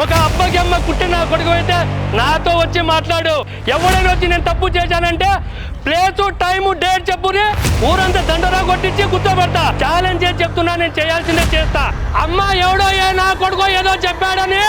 ఒక అబ్బకి అమ్మ పుట్టిన కొడుకు అయితే నాతో వచ్చి మాట్లాడు. ఎవడైనా వచ్చి నేను తప్పు చేశానంటే ప్లేస్ టైము డేట్ చెప్పుని ఊరంతా దండరా కొట్టించి కూర్చోబెడతా. ఛాలెంజ్ చేసి చెప్తున్నా నేను చేయాల్సిందే చేస్తా. అమ్మ ఎవడో ఏ నా కొడుకో ఏదో చెప్పాడని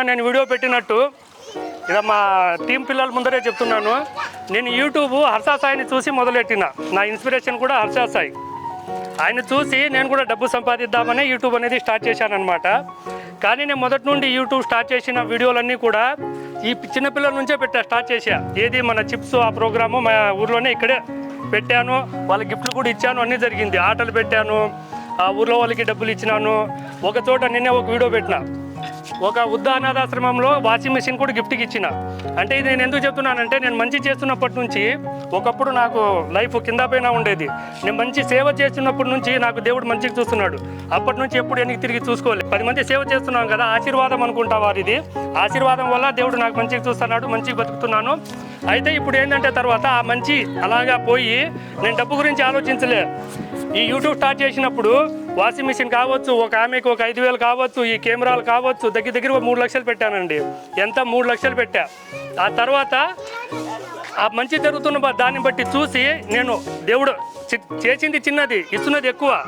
మొన్న నేను వీడియో పెట్టినట్టు. ఇక మా టీం పిల్లల ముందరే చెప్తున్నాను. నేను యూట్యూబ్ హర్షా సాయిని చూసి మొదలెట్టిన. నా ఇన్స్పిరేషన్ కూడా హర్షా సాయి. ఆయన చూసి నేను కూడా డబ్బు సంపాదిద్దామని యూట్యూబ్ అనేది స్టార్ట్ చేశాను అనమాట కానీ నేను మొదటి నుండి యూట్యూబ్ స్టార్ట్ చేసిన వీడియోలన్నీ కూడా ఈ చిన్నపిల్లల నుంచే పెట్టా స్టార్ట్ చేసా ఏది మన చిప్స్ ఆ ప్రోగ్రాము మా ఊర్లోనే ఇక్కడే పెట్టాను. వాళ్ళ గిఫ్ట్లు కూడా ఇచ్చాను అన్నీ జరిగింది. ఆటలు పెట్టాను ఆ ఊర్లో వాళ్ళకి డబ్బులు ఇచ్చినాను. ఒక చోట నిన్నే ఒక వీడియో పెట్టిన. ఒక వృద్ధ అనాథాశ్రమంలో వాషింగ్ మెషిన్ కూడా గిఫ్ట్కి ఇచ్చిన. అంటే ఇది నేను ఎందుకు చెప్తున్నానంటే నేను మంచి చేస్తున్నప్పటి నుంచి ఒకప్పుడు నాకు లైఫ్ కింద పైన ఉండేది. నేను మంచి సేవ చేస్తున్నప్పటి నుంచి నాకు దేవుడు మంచిగా చూస్తున్నాడు. అప్పటి నుంచి ఎప్పుడు వెనక్కి తిరిగి చూసుకోలేదు పది మంది సేవ చేస్తున్నాం కదా ఆశీర్వాదం అనుకుంటా వారిది. ఆశీర్వాదం వల్ల దేవుడు నాకు మంచిగా చూస్తున్నాడు మంచిగా బతుకుతున్నాను. అయితే ఇప్పుడు ఏంటంటే తర్వాత ఆ మంచి అలాగా పోయి నేను డబ్బు గురించి ఆలోచించలే. ఈ యూట్యూబ్ స్టార్ట్ చేసినప్పుడు వాషింగ్ మిషన్ కావచ్చు ఒక ఆమెకు ఒక ఐదు వేలు కావచ్చు ఈ కెమెరాలు కావచ్చు దగ్గర దగ్గర ఒక మూడు లక్షలు పెట్టానండి. ఎంత? మూడు లక్షలు పెట్టా. ఆ తర్వాత ఆ మంచి జరుగుతున్న దాన్ని బట్టి చూసి నేను దేవుడు చి- చేసింది చిన్నది ఇస్తున్నది ఎక్కువ.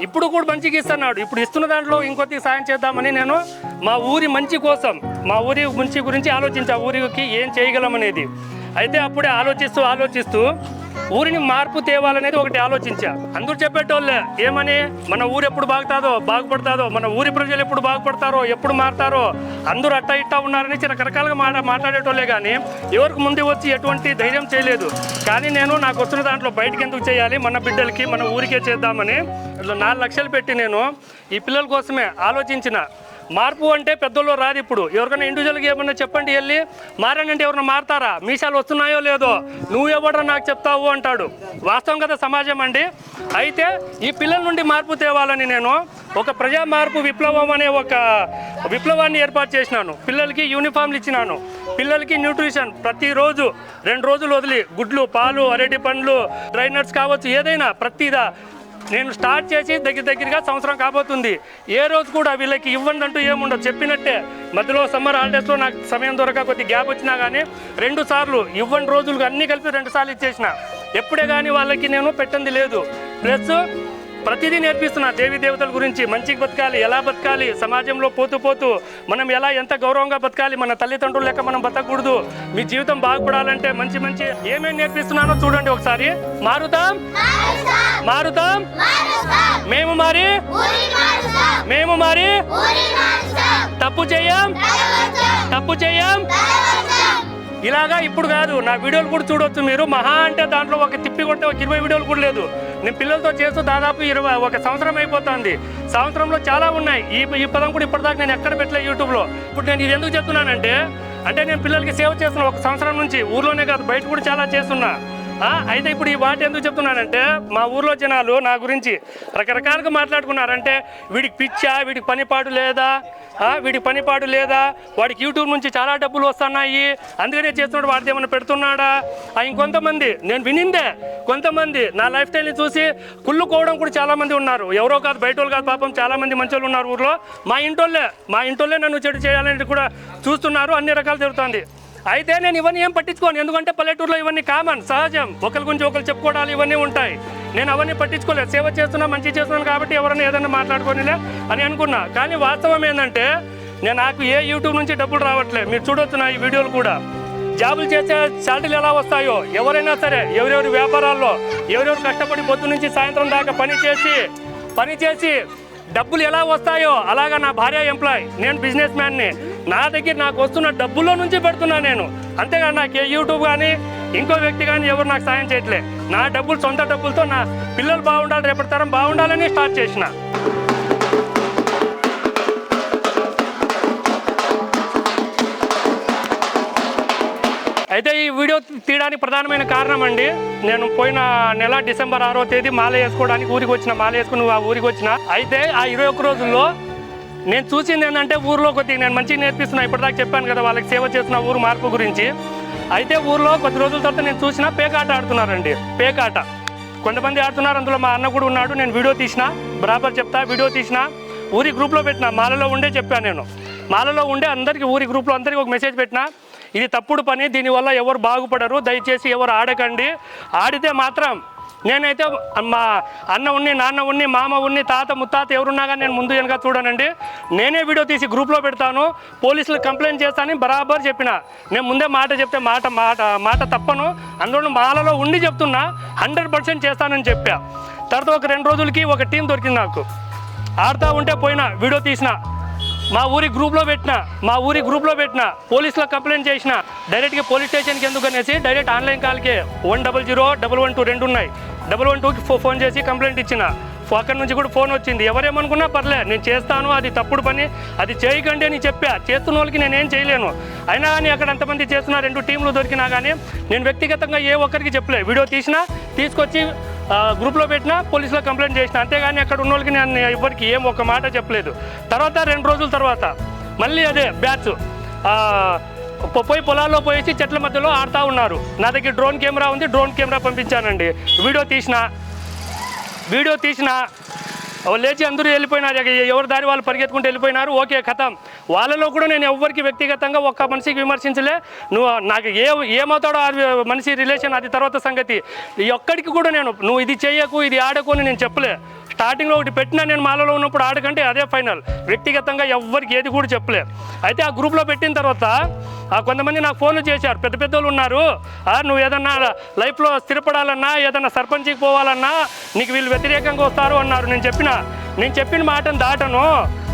ఇప్పుడు కూడా మంచిగా ఇస్తున్నాడు. ఇప్పుడు ఇస్తున్న దాంట్లో ఇంకొద్ది సాయం చేద్దామని నేను మా ఊరి మంచి కోసం మా ఊరి మంచి గురించి ఆలోచించా ఊరికి ఏం చేయగలం అనేది అయితే అప్పుడే ఆలోచిస్తూ ఆలోచిస్తూ ఊరిని మార్పు తేవాలనేది ఒకటి ఆలోచించా. అందరూ చెప్పేటోళ్ళే ఏమని? మన ఊరు ఎప్పుడు బాగుతాదో బాగుపడతాదో మన ఊరి ప్రజలు ఎప్పుడు బాగుపడతారో ఎప్పుడు మారుతారో అందరూ అట్టా ఇట్టా ఉన్నారని రకరకాలుగా మాట మాట్లాడేటోళ్ళే కానీ ఎవరికి ముందు వచ్చి ఎటువంటి ధైర్యం చేయలేదు. కానీ నేను నాకు వస్తున్న దాంట్లో బయటకు ఎందుకు చేయాలి? మన బిడ్డలకి మన ఊరికే చేద్దామని నాలుగు లక్షలు పెట్టి నేను ఈ పిల్లల కోసమే ఆలోచించిన. మార్పు అంటే పెద్దోళ్ళు రాదు ఇప్పుడు. ఎవరికైనా ఇండివిజువల్గా ఏమన్నా చెప్పండి వెళ్ళి. మారానంటే ఎవరైనా మారతారా? మీసాలు వస్తున్నాయో లేదో? నువ్వు ఎవడో నాకు చెప్తావు అంటాడు. వాస్తవం కదా సమాజం అండి. అయితే ఈ పిల్లల నుండి మార్పు తేవాలని నేను ఒక ప్రజా మార్పు విప్లవం అనే ఒక విప్లవాన్ని ఏర్పాటు చేసినాను. పిల్లలకి యూనిఫామ్లు ఇచ్చినాను. పిల్లలకి న్యూట్రిషన్ ప్రతిరోజు రెండు రోజులు వదిలి గుడ్లు పాలు అరటి పండ్లు డ్రై నట్స్ కావచ్చు ఏదైనా ప్రతిదా నేను స్టార్ట్ చేసి దగ్గర దగ్గరగా సంవత్సరం కాబోతుంది. ఏ రోజు కూడా వీళ్ళకి ఇవ్వండి అంటూ ఏముండదు చెప్పినట్టే మధ్యలో సమ్మర్ హాలిడేస్లో నాకు సమయం దొరక కొద్ది గ్యాప్ వచ్చినా కానీ రెండు సార్లు ఇవ్వండి రోజులు అన్నీ కలిపి రెండు సార్లు ఇచ్చేసిన. ఎప్పుడే కానీ వాళ్ళకి నేను పెట్టింది లేదు. ప్లస్ ప్రతిదీ నేర్పిస్తున్నా దేవి దేవతల గురించి. మంచిగా బతకాలి ఎలా బతకాలి సమాజంలో పోతూ పోతూ మనం ఎలా ఎంత గౌరవంగా బతకాలి మన తల్లిదండ్రులు లెక్క మనం బతకూడదు. మీ జీవితం బాగుపడాలంటే మంచి మంచి ఏమేమి నేర్పిస్తున్నానో చూడండి ఒకసారి. మారుతాం? మారుతాం. మేము మరి? మేము మరి? తప్పు చేయం? తప్పు చేయం? ఇలాగా ఇప్పుడు కాదు నా వీడియోలు కూడా చూడొచ్చు మీరు. మహా అంటే దాంట్లో ఒక తిప్పి కొట్టే ఒక ఇరవై వీడియోలు కూడా లేదు. నేను పిల్లలతో చేస్తూ దాదాపు ఇరవై ఒక సంవత్సరం అయిపోతుంది. సంవత్సరంలో చాలా ఉన్నాయి. ఈ ఈ పదం కూడా ఇప్పటిదాకా నేను ఎక్కడ పెట్టలే యూట్యూబ్లో. ఇప్పుడు నేను ఇది ఎందుకు చెప్తున్నానంటే అంటే నేను పిల్లలకి సేవ చేస్తున్నా ఒక సంవత్సరం నుంచి ఊర్లోనే కాదు బయట కూడా చాలా చేస్తున్నా. అయితే ఇప్పుడు ఈ మాట ఎందుకు చెప్తున్నానంటే మా ఊర్లో జనాలు నా గురించి రకరకాలుగా మాట్లాడుకున్నారంటే వీడికి పిచ్చా వీడికి పనిపాటు లేదా? వీడికి పనిపాటు లేదా? వాడికి యూట్యూబ్ నుంచి చాలా డబ్బులు వస్తున్నాయి. అందుకనే చేస్తున్నాడు వాడిది ఏమైనా పెడుతున్నాడా? ఆ, ఇంకొంతమంది నేను వినిందే కొంతమంది నా లైఫ్ స్టైల్ని చూసి కుళ్ళుకోవడం కూడా చాలామంది ఉన్నారు. ఎవరో కాదు బయట వాళ్ళు కాదు పాపం చాలామంది మంచోళ్ళు మంచి వాళ్ళు ఉన్నారు ఊర్లో. మా ఇంటోళ్ళే మా ఇంటోళ్ళే నన్ను చెడు చేయాలని కూడా చూస్తున్నారు. అన్ని రకాలు జరుగుతుంది. అయితే నేను ఇవన్నీ ఏం పట్టించుకోను. ఎందుకంటే పల్లెటూరులో ఇవన్నీ కామన్ సహజం. ఒకరి గురించి ఒకరు చెప్పుకోవడాలు ఇవన్నీ ఉంటాయి. నేను అవన్నీ పట్టించుకోలేదు. సేవ చేస్తున్నా మంచి చేస్తున్నాను కాబట్టి ఎవరైనా ఏదైనా మాట్లాడుకోనిలే అని అనుకున్నా. కానీ వాస్తవం ఏంటంటే నేను నాకు ఏ యూట్యూబ్ నుంచి డబ్బులు రావట్లే మీరు చూడొచ్చు నా ఈ వీడియోలు కూడా. జాబులు చేసే శాలరీలు ఎలా వస్తాయో ఎవరైనా సరే ఎవరెవరి వ్యాపారాల్లో ఎవరెవరు కష్టపడి పొద్దు నుంచి సాయంత్రం దాకా పని చేసి పని చేసి డబ్బులు ఎలా వస్తాయో అలాగా నా భార్య ఎంప్లాయ్ నేను బిజినెస్ మ్యాన్ని నా దగ్గర నాకు వస్తున్న డబ్బుల్లో నుంచి పెడుతున్నా నేను. అంతేగాని నాకు ఏ యూట్యూబ్ కానీ ఇంకో వ్యక్తి కానీ ఎవరు నాకు సాయం చేయట్లే. నా డబ్బులు సొంత డబ్బులతో నా పిల్లలు బాగుండాలి రేపటి తరం బాగుండాలని స్టార్ట్ చేసిన. అయితే ఈ వీడియో తీయడానికి ప్రధానమైన కారణం అండి నేను పోయిన నెల డిసెంబర్ ఆరో తేదీ మాల వేసుకోవడానికి ఊరికి వచ్చిన మాల వేసుకుని ఆ ఊరికి వచ్చిన. అయితే ఆ ఇరవై ఒక్క రోజుల్లో నేను చూసింది ఏంటంటే ఊర్లో కొద్దిగా నేను మంచిగా నేర్పిస్తున్నా ఇప్పటిదాకా చెప్పాను కదా వాళ్ళకి సేవ చేస్తున్న ఊరు మార్పు గురించి. అయితే ఊర్లో కొద్ది రోజుల తర్వాత నేను చూసిన పేకాట ఆడుతున్నారండి పేకాట. కొంతమంది ఆడుతున్నారు అందులో మా అన్న కూడా ఉన్నాడు నేను వీడియో తీసిన బరాబర్ చెప్తా వీడియో తీసిన ఊరి గ్రూప్లో పెట్టిన మాలలో ఉండే చెప్పాను నేను. మాలలో ఉండే అందరికీ ఊరి గ్రూప్లో అందరికీ ఒక మెసేజ్ పెట్టిన ఇది తప్పుడు పని దీనివల్ల ఎవరు బాగుపడరు దయచేసి ఎవరు ఆడకండి. ఆడితే మాత్రం నేనైతే మా అన్న ఉన్ని నాన్న ఉన్ని మామ ఉన్ని తాత ముత్తాత ఎవరున్నా కానీ నేను ముందు వెనక చూడనండి. నేనే వీడియో తీసి గ్రూప్లో పెడతాను. పోలీసులు కంప్లైంట్ చేస్తానని బరాబర్ చెప్పిన. నేను ముందే మాట చెప్తే మాట మాట మాట తప్పను. అందులో మాలలో ఉండి చెప్తున్నా. హండ్రెడ్ పర్సెంట్ చేస్తానని చెప్పా. తర్వాత ఒక రెండు రోజులకి ఒక టీం దొరికింది నాకు. ఆడుతూ ఉంటే పోయినా వీడియో తీసిన. మా ఊరి గ్రూప్లో పెట్టిన మా ఊరి గ్రూప్లో పెట్టిన పోలీసులో కంప్లైంట్ చేసిన డైరెక్ట్గా పోలీస్ స్టేషన్కి ఎందుకు అనేసి direct online కాల్కే one double zero double one two రెండు ఉన్నాయి. డబల్ వన్ టూకి ఫో ఫోన్ చేసి కంప్లైంట్ ఇచ్చిన. అక్కడి నుంచి కూడా ఫోన్ వచ్చింది. ఎవరేమనుకున్నా పర్లే నేను చేస్తాను అది తప్పుడు పని అది చేయకండి అని చెప్పా. చేస్తున్న వాళ్ళకి నేనేం చేయలేను. అయినా కానీ అక్కడ అంతమంది చేస్తున్న రెండు టీంలు దొరికినా కానీ నేను వ్యక్తిగతంగా ఏ ఒక్కరికి చెప్పలే. వీడియో తీసినా తీసుకొచ్చి గ్రూప్లో పెట్టినా పోలీసులో కంప్లైంట్ చేసిన. అంతేగాని అక్కడ ఉన్న వాళ్ళకి నేను ఎవరికి ఏం ఒక మాట చెప్పలేదు. తర్వాత రెండు రోజుల తర్వాత మళ్ళీ అదే బ్యాచ్ పోయి పొలాల్లో పోయేసి చెట్ల మధ్యలో ఆడుతూ ఉన్నారు. నా దగ్గర డ్రోన్ కెమెరా ఉంది డ్రోన్ కెమెరా పంపించానండి. వీడియో తీసిన వీడియో తీసిన లేచి అందరూ వెళ్ళిపోయినారు. ఎవరి దారి వాళ్ళు పరిగెత్తుకుంటూ వెళ్ళిపోయినారు. ఓకే కథం. వాళ్ళలో కూడా నేను ఎవరికి వ్యక్తిగతంగా ఒక్క మనిషికి విమర్శించలే. నువ్వు నాకు ఏ ఏమవుతాడో ఆ మనిషి రిలేషన్ అది తర్వాత సంగతి. ఎక్కడికి కూడా నేను నువ్వు ఇది చేయకు ఇది ఆడకు అని నేను చెప్పలే. స్టార్టింగ్లో ఒకటి పెట్టినా నేను మాలలో ఉన్నప్పుడు ఆడకంటే అదే ఫైనల్. వ్యక్తిగతంగా ఎవ్వరికి ఏది కూడా చెప్పలేదు. అయితే ఆ గ్రూప్లో పెట్టిన తర్వాత ఆ కొంతమంది నాకు ఫోన్లు చేశారు. పెద్ద పెద్ద వాళ్ళు ఉన్నారు నువ్వు ఏదన్నా లైఫ్లో స్థిరపడాలన్నా ఏదన్నా సర్పంచ్కి పోవాలన్నా నీకు వీళ్ళు వ్యతిరేకంగా వస్తారు అన్నారు. నేను చెప్పిన నేను చెప్పిన మాటను దాటను.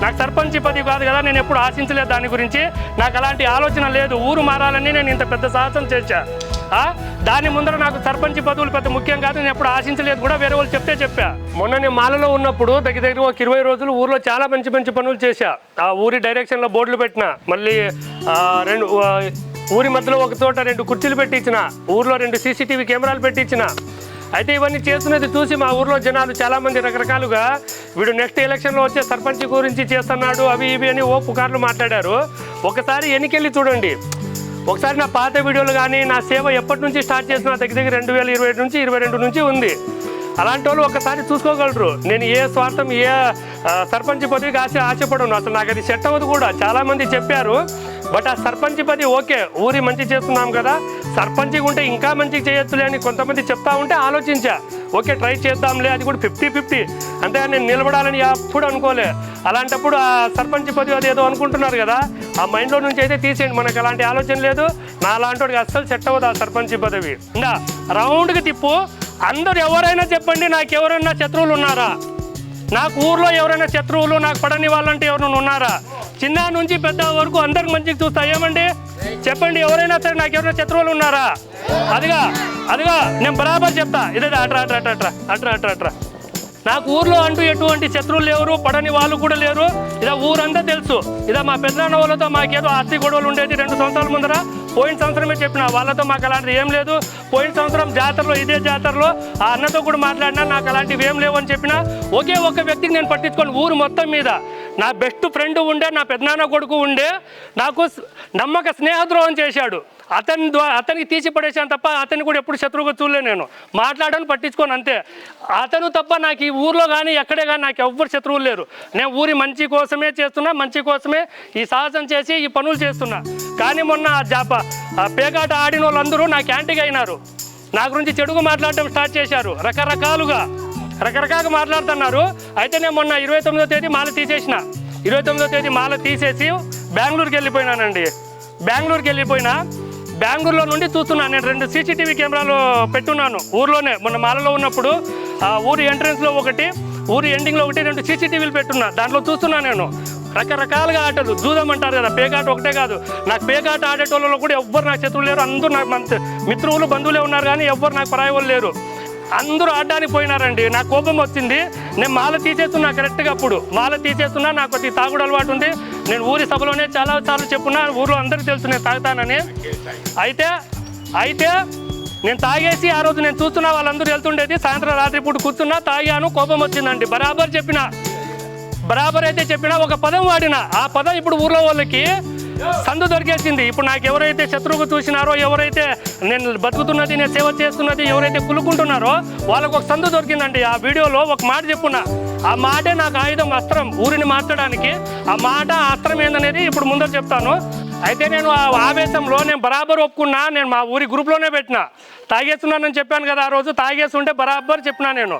నాకు సర్పంచ్ పదవి కాదు కదా నేను ఎప్పుడు ఆశించలేదు దాని గురించి. నాకు అలాంటి ఆలోచన లేదు. ఊరు మారాలని నేను ఇంత పెద్ద సాహసం చేశా. దాని ముందర నాకు సర్పంచ్ పదవులు పెద్ద ముఖ్యం కాదు నేను ఎప్పుడు ఆశించలేదు కూడా వేరే వాళ్ళు చెప్తే చెప్పా. మొన్న నేను మాలలో ఉన్నప్పుడు దగ్గర దగ్గర ఒక ఇరవై రోజులు ఊర్లో చాలా మంచి మంచి పనులు చేశా. ఆ ఊరి డైరెక్షన్లో బోర్డులు పెట్టిన మళ్ళీ రెండు ఊరి మధ్యలో ఒక చోట రెండు కుర్చీలు పెట్టించిన ఊర్లో రెండు సీసీటీవీ కెమెరాలు పెట్టించిన అయితే ఇవన్నీ చేస్తున్నది చూసి మా ఊర్లో జనాలు చాలామంది రకరకాలుగా వీడు నెక్స్ట్ ఎలక్షన్లో వచ్చే సర్పంచ్ గురించి చేస్తున్నాడు అవి ఇవి అని ఓ పుకార్లు మాట్లాడారు. ఒకసారి ఎన్నికెళ్ళి చూడండి. ఒకసారి నా పాత వీడియోలు కానీ నా సేవ ఎప్పటి నుంచి స్టార్ట్ చేసిన దగ్గర దగ్గర రెండు వేల ఇరవై నుంచి ఇరవై రెండు నుంచి ఉంది. అలాంటి వాళ్ళు ఒకసారి చూసుకోగలరు. నేను ఏ స్వార్థం ఏ సర్పంచ్ పదవికి ఆశ ఆశపడను. అసలు నాకు అది సెట్ అవ్వదు కూడా. చాలామంది చెప్పారు బట్ ఆ సర్పంచ్ పది ఓకే ఊరి మంచి చేస్తున్నాం కదా. సర్పంచ్గా ఉంటే ఇంకా మంచి చేయొచ్చులే అని కొంతమంది చెప్తా ఉంటే ఆలోచించా. ఓకే ట్రై చేద్దాంలే అది కూడా ఫిఫ్టీ ఫిఫ్టీ. అంతే నేను నిలబడాలని ఎప్పుడు అనుకోలే. అలాంటప్పుడు ఆ సర్పంచ్ పది అది ఏదో అనుకుంటున్నారు కదా. ఆ మైండ్లో నుంచి అయితే తీసేయండి మనకు అలాంటి ఆలోచన లేదు. నా లాంటి అస్సలు సెట్ అవ్వదు ఆ సర్పంచ్ పదవి. ఇందా రౌండ్కి తిప్పు. అందరు ఎవరైనా చెప్పండి నాకు ఎవరైనా శత్రువులు ఉన్నారా? నాకు ఊర్లో ఎవరైనా శత్రువులు నాకు పడని వాళ్ళంటే ఎవరైనా ఉన్నారా? చిన్న నుంచి పెద్ద వరకు అందరికి మంచిగా చూస్తా. ఏమండి? చెప్పండి ఎవరైనా సరే నాకు ఎవరైనా శత్రువులు ఉన్నారా? అదిగా అదిగా నేను బరాబర్ చెప్తా. ఇదే అట్రా అట్రా అట్రా అట్రా అట్రా అట్రా అట్రా. నాకు ఊర్లో అంటూ ఎటువంటి శత్రువులు లేరు పడని వాళ్ళు కూడా లేరు. ఇదా ఊరంతా తెలుసు. ఇదా మా పెద్దనాన్న వాళ్ళతో మాకేదో ఆస్తి గొడవలు ఉండేది రెండు సంవత్సరాల ముందర. పోయిన సంవత్సరమే చెప్పిన వాళ్ళతో మాకు అలాంటిది ఏం లేదు. పోయిన సంవత్సరం జాతరలో ఇదే జాతరలో ఆ అన్నతో కూడా మాట్లాడినా నాకు అలాంటివి ఏం లేవు అని చెప్పిన ఒకే ఒక్క వ్యక్తికి నేను పట్టించుకోను ఊరు మొత్తం మీద. నా బెస్ట్ ఫ్రెండ్ ఉండే నా పెద్దనాన్న కొడుకు ఉండే నాకు నమ్మక స్నేహద్రోహం చేశాడు. అతని ద్వారా అతనికి తీసి పడేసాను తప్ప అతన్ని కూడా ఎప్పుడు శత్రువుగా చూడలే నేను. మాట్లాడాను పట్టించుకోను అంతే. అతను తప్ప నాకు ఈ ఊర్లో కానీ ఎక్కడే కానీ నాకు ఎవ్వరు శత్రువులు లేరు. నేను ఊరి మంచి కోసమే చేస్తున్నా మంచి కోసమే ఈ సాహసం చేసి ఈ పనులు చేస్తున్నా. కానీ మొన్న ఆ జాప ఆ పేకాట ఆడిన వాళ్ళందరూ నాకు యాంటీగా అయినారు. నా గురించి చెడుగు మాట్లాడటం స్టార్ట్ చేశారు. రకరకాలుగా రకరకాలుగా మాట్లాడుతున్నారు. అయితే నేను మొన్న ఇరవై తొమ్మిదో తేదీ మాల తీసేసిన. ఇరవై తొమ్మిదో తేదీ మాల తీసేసి బెంగళూరుకి వెళ్ళిపోయినానండి. బెంగళూరుకి వెళ్ళిపోయినా బెంగళూరులో నుండి చూస్తున్నాను. నేను రెండు సీసీటీవీ కెమెరాలు పెట్టున్నాను. ఊర్లోనే మొన్న మాలలో ఉన్నప్పుడు ఆ ఊరి ఎంట్రన్స్లో ఒకటి ఊరి ఎండింగ్లో ఒకటి రెండు సీసీటీవీలు పెట్టున్నా. దాంట్లో చూస్తున్నా నేను. రకరకాలుగా ఆటలు. జూదం అంటారు కదా పేకాట ఒకటే కాదు. నాకు పేకాట ఆడేటోళ్ళలో కూడా ఎవ్వరు నాకు శత్రువులు లేరు. అందరూ నాకు మంత్ మిత్రులు బంధువులే ఉన్నారు కానీ ఎవ్వరు నాకు పరాయి వాళ్ళు లేరు. అందరూ ఆడడానికి పోయినారండి. నాకు కోపం వచ్చింది. నేను మాల తీసేస్తున్నా కరెక్ట్గా అప్పుడు. మాల తీసేస్తున్నా నాకు కొద్ది తాగుడు అలవాటు ఉంది. నేను ఊరి సభలోనే చాలా సార్లు చెప్పున్నా ఊర్లో అందరికీ తెలుసు నేను తాగుతానని. అయితే అయితే నేను తాగేసి ఆ రోజు నేను చూస్తున్నా వాళ్ళందరూ వెళ్తుండేది సాయంత్రం రాత్రి పూట కూర్చున్నా తాగాను కోపం వచ్చిందండి. బరాబర్ చెప్పిన బరాబర్ అయితే చెప్పినా ఒక పదం వాడిన. ఆ పదం ఇప్పుడు ఊర్లో వాళ్ళకి సందు దొరికేసింది. ఇప్పుడు నాకు ఎవరైతే శత్రువుకు చూసినారో ఎవరైతే నేను బతుకుతున్నది నేను సేవ చేస్తున్నది ఎవరైతే కులుకుంటున్నారో వాళ్ళకు ఒక సందు దొరికిందండి. ఆ వీడియోలో ఒక మాట చెప్పున్నా. ఆ మాటే నాకు ఆయుధం అస్త్రం ఊరిని మార్చడానికి. ఆ మాట అస్త్రం ఏందనేది ఇప్పుడు ముందర చెప్తాను. అయితే నేను ఆ ఆవేశంలో నేను బరాబర్ ఒప్పుకున్నా నేను మా ఊరి గ్రూప్లోనే పెట్టిన. తాగేస్తున్నానని చెప్పాను కదా ఆ రోజు తాగేస్తుంటే బరాబర్ చెప్పినా నేను.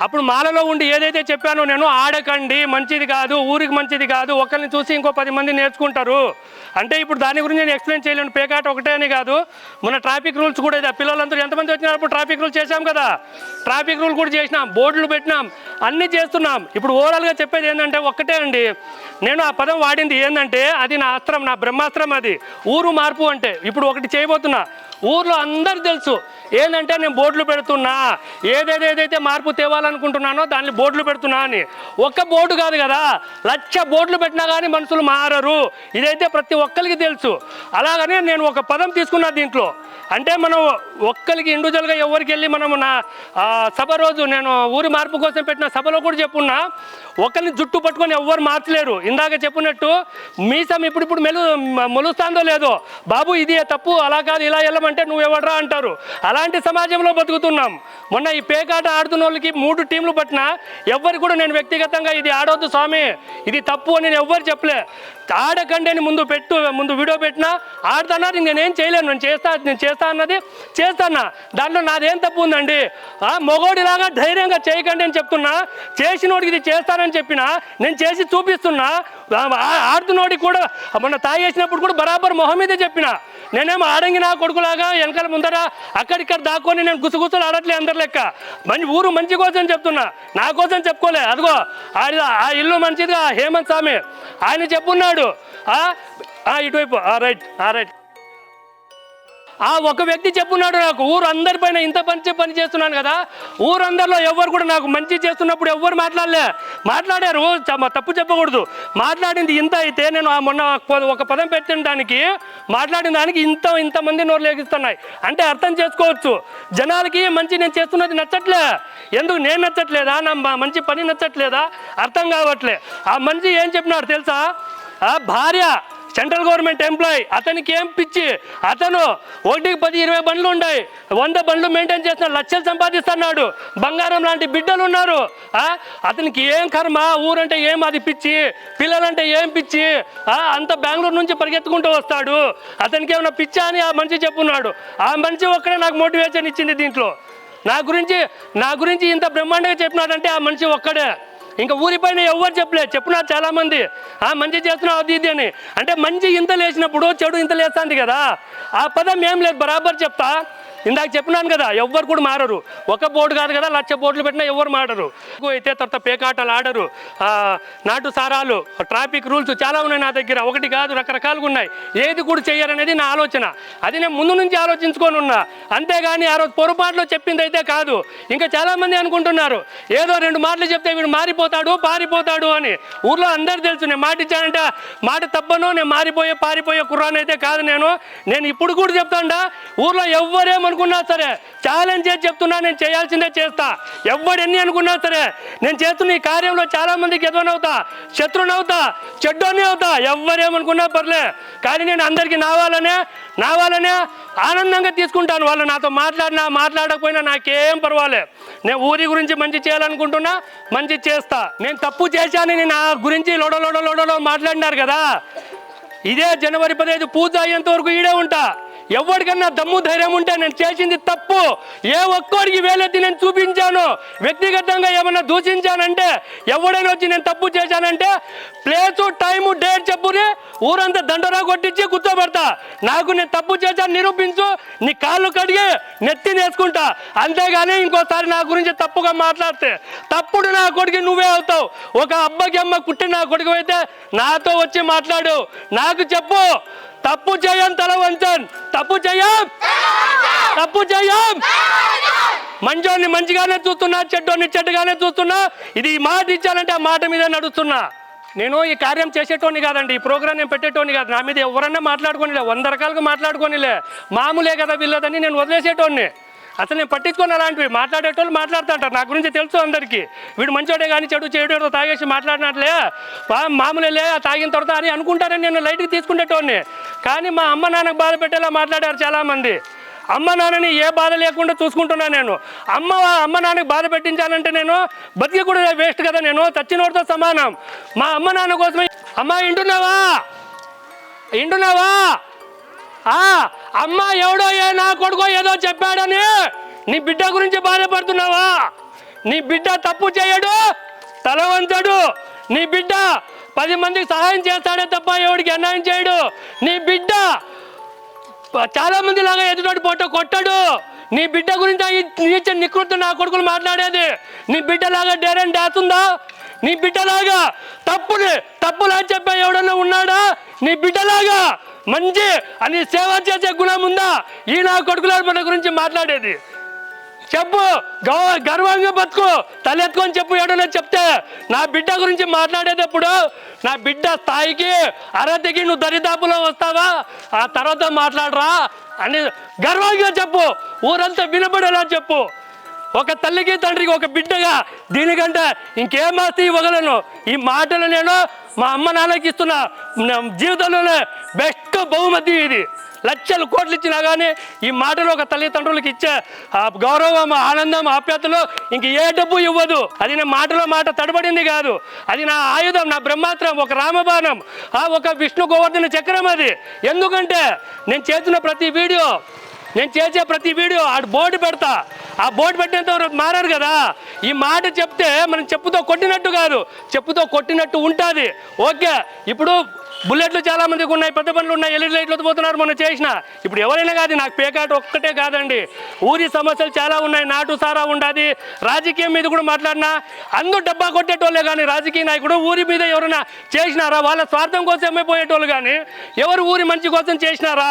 అప్పుడు మాలలో ఉండి ఏదైతే చెప్పానో నేను ఆడకండి మంచిది కాదు ఊరికి మంచిది కాదు ఒకరిని చూసి ఇంకో పది మంది నేర్చుకుంటారు. అంటే ఇప్పుడు దాని గురించి నేను ఎక్స్ప్లెయిన్ చేయలేను పేకాట ఒకటే అని కాదు. మన ట్రాఫిక్ రూల్స్ కూడా ఇది. పిల్లలందరూ ఎంతమంది వచ్చినప్పుడు ట్రాఫిక్ రూల్స్ చేశాం కదా. ట్రాఫిక్ రూల్ కూడా చేసినాం బోర్డులు పెట్టినాం అన్నీ చేస్తున్నాం. ఇప్పుడు ఓవరాల్గా చెప్పేది ఏంటంటే ఒక్కటే అండి. నేను ఆ పదం వాడింది ఏంటంటే అది నా అస్త్రం నా బ్రహ్మాస్త్రం అది. ఊరు మార్పు అంటే ఇప్పుడు ఒకటి చేయబోతున్నా. ఊర్లో అందరు తెలుసు. ఏంటంటే నేను బోర్డులు పెడుతున్నా ఏదేదైతే మార్పు తేవాలో తేవాలనుకుంటున్నానో దాన్ని బోర్డులు పెడుతున్నా అని. ఒక్క బోర్డు కాదు కదా లక్ష బోర్డులు పెట్టినా కానీ మనుషులు మారరు. ఇదైతే ప్రతి ఒక్కరికి తెలుసు. అలాగనే నేను ఒక పదం తీసుకున్నా దీంట్లో. అంటే మనం ఒక్కరికి ఇండివిజువల్గా ఎవరికి వెళ్ళి మనం నా సభ రోజు నేను ఊరి మార్పు కోసం పెట్టిన సభలో కూడా చెప్పున్నా ఒకరిని జుట్టు పట్టుకొని ఎవ్వరు మార్చలేరు. ఇందాక చెప్పినట్టు మీసం ఇప్పుడు ఇప్పుడు మెలు మొలుస్తాందో లేదో బాబు ఇది తప్పు అలా కాదు ఇలా వెళ్ళమంటే నువ్వు ఎవడరా అంటారు. అలాంటి సమాజంలో బతుకుతున్నాం. మొన్న ఈ పేకాట ఆడుతున్న వాళ్ళకి మూడు టీంలు పట్టిన ఎవరు కూడా నేను వ్యక్తిగతంగా ఇది ఆడొద్దు స్వామి ఇది తప్పు అని నేను ఎవ్వరు చెప్పలే. ఆడకండి అని ముందు పెట్టు ముందు వీడియో పెట్టినా ఆడుతున్నారు నేనేం చేయలేను. నేను చేస్తా నేను చేస్తా అన్నది చేస్తానా? దాంట్లో నాదేం తప్పు ఉందండి? ఆ మొగోడిలాగా ధైర్యంగా చేయకండి అని చెప్తున్నా. చేసినోడికి ఇది చేస్తానని చెప్పిన నేను చేసి చూపిస్తున్నా. ఆడుతున్నోడికి కూడా మొన్న తాగేసినప్పుడు కూడా బరాబర్ మొహం మీదే చెప్పిన. నేనేమో ఆడంగి నా కొడుకులాగా వెనకాల ముందర అక్కడిక్కడ దాక్కొని నేను గుసగుసలు ఆడట్లే అందరి లెక్క. మంచి ఊరు మంచి కోసం చెప్తున్నా. నా కోసం చెప్పుకోలే. అదిగో ఆ ఇల్లు మంచిదిగా హేమంత్ స్వామి. ఆయన చెప్పున్నాడు. ఆ, ఇటువైపు రైట్ ఆ, రైట్. ఆ ఒక వ్యక్తి చెప్పున్నాడు నాకు ఊరు అందరిపైన ఇంత మంచి పని చేస్తున్నాను కదా ఊరందరిలో ఎవరు కూడా నాకు మంచి చేస్తున్నప్పుడు ఎవరు మాట్లాడలే. మాట్లాడారు తప్పు చెప్పకూడదు. మాట్లాడింది ఇంత అయితే నేను ఆ మొన్న ఒక- పదం పెట్టిన దానికి మాట్లాడిన దానికి ఇంత ఇంతమంది నోరు లేగిస్తున్నాయి అంటే అర్థం చేసుకోవచ్చు. జనాలకి మంచి నేను చేస్తున్నది నచ్చట్లే. ఎందుకు నేను నచ్చట్లేదా? నా మంచి పని నచ్చట్లేదా? అర్థం కావట్లే. ఆ మనిషి ఏం చెప్పినాడు తెలుసా? భార్య సెంట్రల్ గవర్నమెంట్ ఎంప్లాయ్ అతనికి ఏం పిచ్చి? అతను ఒకటికి పది ఇరవై బండ్లు ఉన్నాయి వంద బండ్లు మెయింటైన్ చేస్తున్న లక్షలు సంపాదిస్తున్నాడు. బంగారం లాంటి బిడ్డలు ఉన్నారు అతనికి ఏం కర్మ? ఊరంటే ఏం అది పిచ్చి? పిల్లలంటే ఏం పిచ్చి? అంత బెంగళూరు నుంచి పరిగెత్తుకుంటూ వస్తాడు. అతనికి ఏమైనా పిచ్చా అని ఆ మనిషి చెప్పున్నాడు. ఆ మనిషి ఒక్కడే నాకు మోటివేషన్ ఇచ్చింది దీంట్లో. నా గురించి నా గురించి ఇంత బ్రహ్మాండంగా చెప్పినాడంటే ఆ మనిషి ఒక్కడే. ఇంకా ఊరిపైన ఎవరు చెప్పలేదు. చెప్పినారు చాలా మంది ఆ మంచి చేస్తున్నావు అది ఇది అని. అంటే మంచి ఇంత లేచినప్పుడు చెడు ఇంత లేస్తుంది కదా. ఆ పదం ఏం లేదు. బరాబర్ చెప్తా. ఇందాక చెప్పినాను కదా ఎవ్వరు కూడా మారరు. ఒక బోర్డు కాదు కదా లక్ష బోర్డులు పెట్టినా ఎవరు మారరు. ఎక్కువ అయితే తర్వాత పేకాటలు ఆడరు. నాటు సారాలు ట్రాఫిక్ రూల్స్ చాలా ఉన్నాయి నా దగ్గర. ఒకటి కాదు రకరకాలుగా ఉన్నాయి. ఏది కూడా చేయాలనేది నా ఆలోచన. అది నేను ముందు నుంచి ఆలోచించుకొని ఉన్నా. అంతేగాని ఆ రోజు పొరపాటులో చెప్పింది అయితే కాదు. ఇంకా చాలామంది అనుకుంటున్నారు ఏదో రెండు మాటలు చెప్తే వీడు మారిపోతాడు పారిపోతాడు అని. ఊర్లో అందరు తెలుసు నేను మాట ఇచ్చానంట మాట తప్పను నేను మారిపోయే పారిపోయే కుర్రాన్ అయితే కాదు నేను. నేను ఇప్పుడు కూడా చెప్తాండా ఊర్లో అనుకున్నా సరే ఛాలెంజ్ చేసి చెప్తున్నా నేను చేయాల్సిందే చేస్తా. ఎవడు ఎన్ని అనుకున్నా సరే నేను చేస్తున్న ఈ కార్యంలో చాలా మందికి ఎదువనవుతా శత్రునవుతా చెడ్డోని అవుతా ఎవరేమనుకున్నా పర్లే. కానీ నేను అందరికీ నావాలనే నావాలనే ఆనందంగా తీసుకుంటాను. వాళ్ళు నాతో మాట్లాడినా మాట్లాడకపోయినా నాకేం పర్వాలే. నేను ఊరి గురించి మంచి చేయాలనుకుంటున్నా మంచి చేస్తా. నేను తప్పు చేశానని నా గురించి లోడలోడలోడలో మాట్లాడినారు కదా. ఇదే జనవరి పదహైదు పూజ అయ్యేంత వరకు ఈడే ఉంటా. ఎవరికన్నా దమ్ము ధైర్యం ఉంటే నేను చేసింది తప్పు. ఏ ఒక్కరికి వేలెత్తి నేను చూపించాను. వ్యక్తిగతంగా ఏమన్నా దూషించానంటే ఎవడైనా వచ్చి నేను తప్పు చేశానంటే ప్లేసు టైము డేట్ చెప్పుని ఊరంతా దండరా కొట్టించి కూర్చోబెడతా. నాకు నేను తప్పు చేశాను నిరూపించు నీ కాళ్ళు కడిగి నెత్తి నేసుకుంటా అంతేగాని ఇంకోసారి నా గురించి తప్పుగా మాట్లాడితే తప్పుడు నా కొడుకు నువ్వే అవుతావు. ఒక అబ్బకి అమ్మ కుట్టిన నా కొడుకు అయితే నాతో వచ్చి మాట్లాడు. నాకు చెప్పు తప్పు చేయం తల వంచన్ తప్పు చేయం. తప్పు చేయం. మంచోని మంచిగానే చూస్తున్నా చెడ్డోని చెడ్డగానే చూస్తున్నా. ఇది మాట ఇచ్చానంటే ఆ మాట మీద నడుస్తున్నా. నేను ఈ కార్యం చేసేటోని కాదండి ఈ ప్రోగ్రాం నేను పెట్టేటోని కాదు. నా మీద ఎవరన్నా మాట్లాడుకోనిలే వంద రకాలుగా మాట్లాడుకోనిలే. మామూలే కదా వీళ్ళదని నేను వదిలేసేటోని అసలు నేను పట్టించుకొని అలాంటివి. మాట్లాడేటోళ్ళు మాట్లాడుతుంటారు. నా గురించి తెలుసు అందరికీ. వీడు మంచోడే కానీ చెడు చెడు తాగేసి మాట్లాడినట్లే. మామూలులే తాగిన తర్వాత అని అనుకుంటారని నేను లైట్కి తీసుకునేటోడిని కానీ మా అమ్మ నాన్నకు బాధ పెట్టేలా మాట్లాడారు చాలామంది. అమ్మ నాన్నని ఏ బాధ లేకుండా చూసుకుంటున్నా నేను. అమ్మ అమ్మ నాన్నకి బాధ పెట్టించానంటే నేను బతికి కూడా వేస్ట్ కదా నేను. చచ్చినోడితో సమానం. మా అమ్మ నాన్న కోసమే అమ్మ ఇంటున్నావా? ఇంటున్నావా? అమ్మ ఎవడో ఏ నా కొడుకో ఏదో చెప్పాడని నీ బిడ్డ గురించి బాధపడుతున్నావా? నీ బిడ్డ తప్పు చేయడు తలవంచడు. నీ బిడ్డ పది మందికి సహాయం చేస్తాడే తప్ప ఎవడికి అన్యాయం చేయడు. నీ బిడ్డ చాలా మంది లాగా ఎదుటి పొట్ట కొట్టడు. నీ బిడ్డ గురించి నీచ నికృతి నా కొడుకులు మాట్లాడేది. నీ బిడ్డలాగా డేరని దాస్తుందా నీ బిడ్డలాగా తప్పులు తప్పులా చెప్పే ఎవడన్నా ఉన్నాడా? నీ బిడ్డలాగా మంచి అని సేవ చేసే గుణం ఉందా? ఈ నా కొడుకుల మన గురించి మాట్లాడేది. చెప్పు గౌ గర్వంగా బతుకు తలెత్తుకొని చెప్పు ఏడన్నా చెప్తే నా బిడ్డ గురించి మాట్లాడేటప్పుడు నా బిడ్డ స్థాయికి అరతికి నువ్వు దరిదాపులో వస్తావా? ఆ తర్వాత మాట్లాడరా అని గర్వంగా చెప్పు ఊరంతా వినబడేలా చెప్పు. ఒక తల్లికి తండ్రికి ఒక బిడ్డగా దీనికంటే ఇంకేం ఆస్తి ఇవ్వగలను? ఈ మాటలు నేను మా అమ్మ నాన్నకి ఇస్తున్న. జీవితంలోనే బెస్ట్ బహుమతి ఇది. లక్షలు కోట్లు ఇచ్చినా కానీ ఈ మాటలు ఒక తల్లిదండ్రులకు ఇచ్చే ఆ గౌరవం ఆనందం ఆప్యాతలు ఇంక ఏ డబ్బు ఇవ్వదు. అది నా మాటలో మాట తడబడింది కాదు. అది నా ఆయుధం నా బ్రహ్మాత్రం ఒక రామబాణం ఆ ఒక విష్ణు గోవర్ధన చక్రం అది. ఎందుకంటే నేను చేసిన ప్రతి వీడియో నేను చేసే ప్రతి వీడియో ఆ బోర్డు పెడతా. ఆ బోర్డు పెట్టినంత వరకు మారారు కదా. ఈ మాట చెప్తే మనం చెప్పుతో కొట్టినట్టు కాదు. చెప్పుతో కొట్టినట్టు ఉంటుంది. ఓకే ఇప్పుడు బుల్లెట్లు చాలా మందికి ఉన్నాయి పెద్ద పనులు ఉన్నాయి ఎల్ఈడి లైట్లు పోతున్నారు మొన్న చేసిన. ఇప్పుడు ఎవరైనా కాదు నాకు పేకాట ఒక్కటే కాదండి. ఊరి సమస్యలు చాలా ఉన్నాయి నాటు సారా ఉండాది. రాజకీయం మీద కూడా మాట్లాడినా అందరూ డబ్బా కొట్టేటోళ్ళే కానీ రాజకీయ నాయకుడు ఊరి మీద ఎవరైనా చేసినారా? వాళ్ళ స్వార్థం కోసమే పోయేటోళ్ళు కానీ ఎవరు ఊరి మంచి కోసం చేసినారా?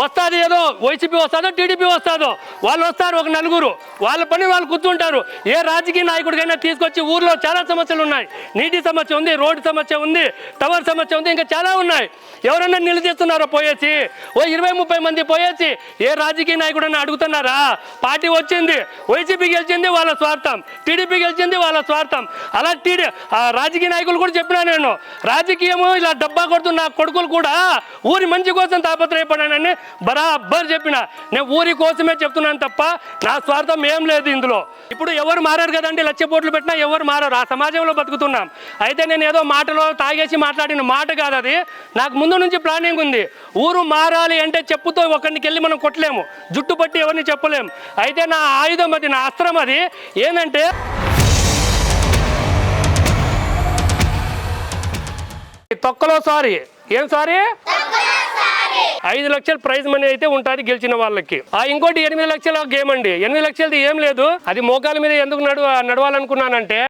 వస్తుంది ఏదో వైసీపీ వస్తుందో టీడీపీ వస్తుందో. వాళ్ళు వస్తారు ఒక నలుగురు. వాళ్ళ పని వాళ్ళు కూర్చుంటారు ఏ రాజకీయ నాయకుడికైనా తీసుకొచ్చి ఊర్లో చాలా సమస్యలు ఉన్నాయి. నీటి సమస్య ఉంది రోడ్డు సమస్య ఉంది టవర్ సమస్య ఉంది ఇంకా చాలా ఉన్నాయి. ఎవరైనా నిలదీస్తున్నారో పోయేసి? ఓ ఇరవై ముప్పై మంది పోయేసి ఏ రాజకీయ నాయకుడైనా అడుగుతున్నారా? పార్టీ వచ్చింది వైసీపీ గెలిచింది వాళ్ళ స్వార్థం టీడీపీ గెలిచింది వాళ్ళ స్వార్థం. అలా టీడీ ఆ రాజకీయ నాయకులు కూడా చెప్పినా నేను. రాజకీయము ఇలా డబ్బా కొడుతున్న కొడుకులు కూడా ఊరి మంచి కోసం తాపత్రయపడానని బరాబర్ చెప్పిన. నేను ఊరి కోసమే చెప్తున్నాను తప్ప నా స్వార్థం ఏం లేదు ఇందులో. ఇప్పుడు ఎవరు మారారు కదండి? లక్ష పోట్లు పెట్టినా ఎవరు మారారు? ఆ సమాజంలో బతుకుతున్నాం. అయితే నేను ఏదో మాటలో తాగేసి మాట్లాడిన మాట కాదు అది. నాకు ముందు నుంచి ప్లానింగ్ ఉంది. ఊరు మారాలి అంటే చెప్పుతో ఒకరికి వెళ్ళి మనం కొట్టలేము. జుట్టు పట్టి ఎవరిని చెప్పలేము అయితే నా ఆయుధం అది నా అస్త్రం అది. ఏంటంటే తొక్కలో సారీ. ఏం సారీ? ఐదు లక్షల ప్రైజ్ మనీ అయితే ఉంటుంది గెలిచిన వాళ్ళకి. ఆ ఇంకోటి ఎనిమిది లక్షల గేమ్ అండి. ఎనిమిది లక్షలది ఏం లేదు. అది మోకాల మీద ఎందుకు నడు నడవాలనుకున్నానంటే